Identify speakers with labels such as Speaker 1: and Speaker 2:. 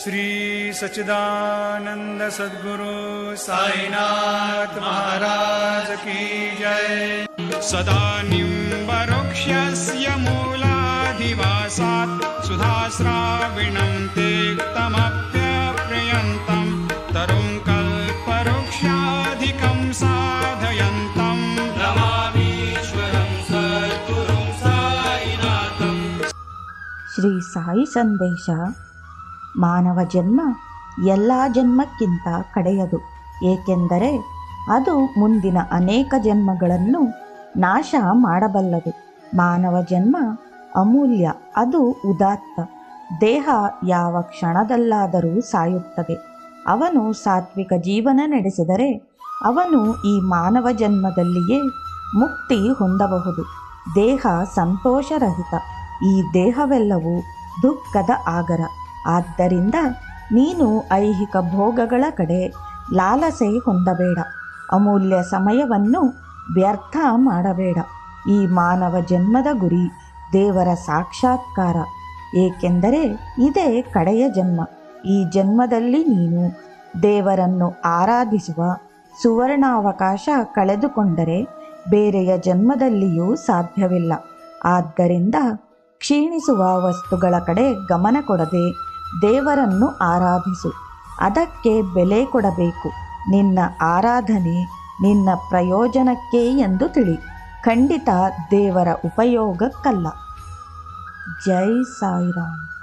Speaker 1: श्री सचिदानंद सद्गुरु साईनाथ महाराज की जय। सदा निम्बरुक्षस्य मूलाधिवासात् सुधास्राविणं तेक्तमप्यप्रयन्तं तरुं कल्परुक्षाधिकं साधयन्तम्
Speaker 2: श्री साई संदेशा। ಮಾನವ ಜನ್ಮ ಎಲ್ಲ ಜನ್ಮಕ್ಕಿಂತ ಕಡೆಯದು. ಏಕೆಂದರೆ ಅದು ಮುಂದಿನ ಅನೇಕ ಜನ್ಮಗಳನ್ನು ನಾಶ ಮಾಡಬಲ್ಲದು. ಮಾನವ ಜನ್ಮ ಅಮೂಲ್ಯ, ಅದು ಉದಾತ್ತ. ದೇಹ ಯಾವ ಕ್ಷಣದಲ್ಲಾದರೂ ಸಾಯುತ್ತದೆ. ಅವನು ಸಾತ್ವಿಕ ಜೀವನ ನಡೆಸಿದರೆ ಅವನು ಈ ಮಾನವ ಜನ್ಮದಲ್ಲಿಯೇ ಮುಕ್ತಿ ಹೊಂದಬಹುದು. ದೇಹ ಸಂತೋಷರಹಿತ. ಈ ದೇಹವೆಲ್ಲವೂ ದುಃಖದ ಆಗರ. ಆದ್ದರಿಂದ ನೀನು ಐಹಿಕ ಭೋಗಗಳ ಕಡೆ ಲಾಲಸೆ ಹೊಂದಬೇಡ. ಅಮೂಲ್ಯ ಸಮಯವನ್ನು ವ್ಯರ್ಥ ಮಾಡಬೇಡ. ಈ ಮಾನವ ಜನ್ಮದ ಗುರಿ ದೇವರ ಸಾಕ್ಷಾತ್ಕಾರ. ಏಕೆಂದರೆ ಇದೇ ಕಡೆಯ ಜನ್ಮ. ಈ ಜನ್ಮದಲ್ಲಿ ನೀನು ದೇವರನ್ನು ಆರಾಧಿಸುವ ಸುವರ್ಣಾವಕಾಶ ಕಳೆದುಕೊಂಡರೆ ಬೇರೆಯ ಜನ್ಮದಲ್ಲಿಯೂ ಸಾಧ್ಯವಿಲ್ಲ. ಆದ್ದರಿಂದ ಕ್ಷೀಣಿಸುವ ವಸ್ತುಗಳ ಕಡೆ ಗಮನ ಕೊಡದೆ ದೇವರನ್ನು ಆರಾಧಿಸು. ಅದಕ್ಕೆ ಬೆಲೆ ಕೊಡಬೇಕು. ನಿನ್ನ ಆರಾಧನೆ ನಿನ್ನ ಪ್ರಯೋಜನಕ್ಕೆ ಎಂದು ತಿಳಿ. ಖಂಡಿತ ದೇವರ ಉಪಯೋಗಕ್ಕಲ್ಲ. ಜೈ ಸಾಯಿರಾಮ್.